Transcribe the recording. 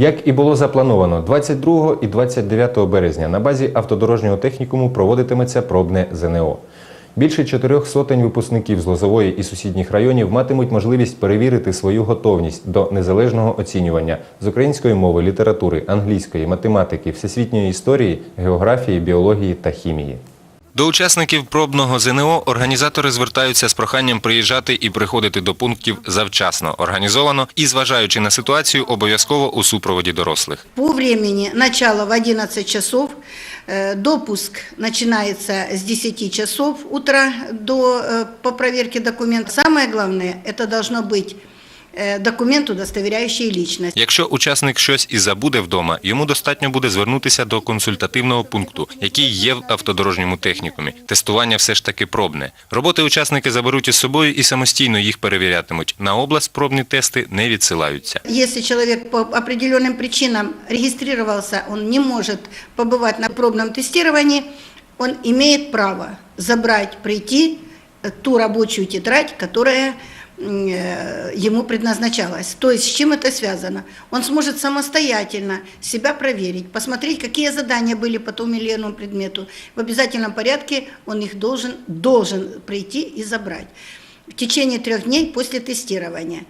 Як і було заплановано, 22 і 29 березня на базі автодорожнього технікуму проводитиметься пробне ЗНО. Більше чотирьох сотень випускників з Лозової і сусідніх районів матимуть можливість перевірити свою готовність до незалежного оцінювання з української мови, літератури, англійської, математики, всесвітньої історії, географії, біології та хімії. До учасників пробного ЗНО організатори звертаються з проханням приїжджати і приходити до пунктів завчасно, організовано і, зважаючи на ситуацію, обов'язково у супроводі дорослих. По времени начало в 11 часов, э, допуск начинается с 10 часов утра до, э, по проверке документов. Самое главное, это должно быть э, документ, удостоверяющий личность. Якщо учасник щось і забуде вдома, йому достатньо буде звернутися до консультативного пункту, який є в автодорожньому технікумі. Тестування все ж таки пробне. Роботи учасники заберуть із собою і самостійно їх перевірятимуть. На область пробні тести не відсилаються. Если человек по определенным причинам регистрировался, он не может побывать на пробном тестировании, он имеет право забрать, прийти э, ту рабочую тетрадь, которая м, э, ему предназначалась. То есть с чем это связано? Он сможет самостоятельно себя проверить, посмотреть, какие задания были по тому или иному предмету. В обязательном порядке он их должен, должен прийти и забрать в течение трех дней после тестирования.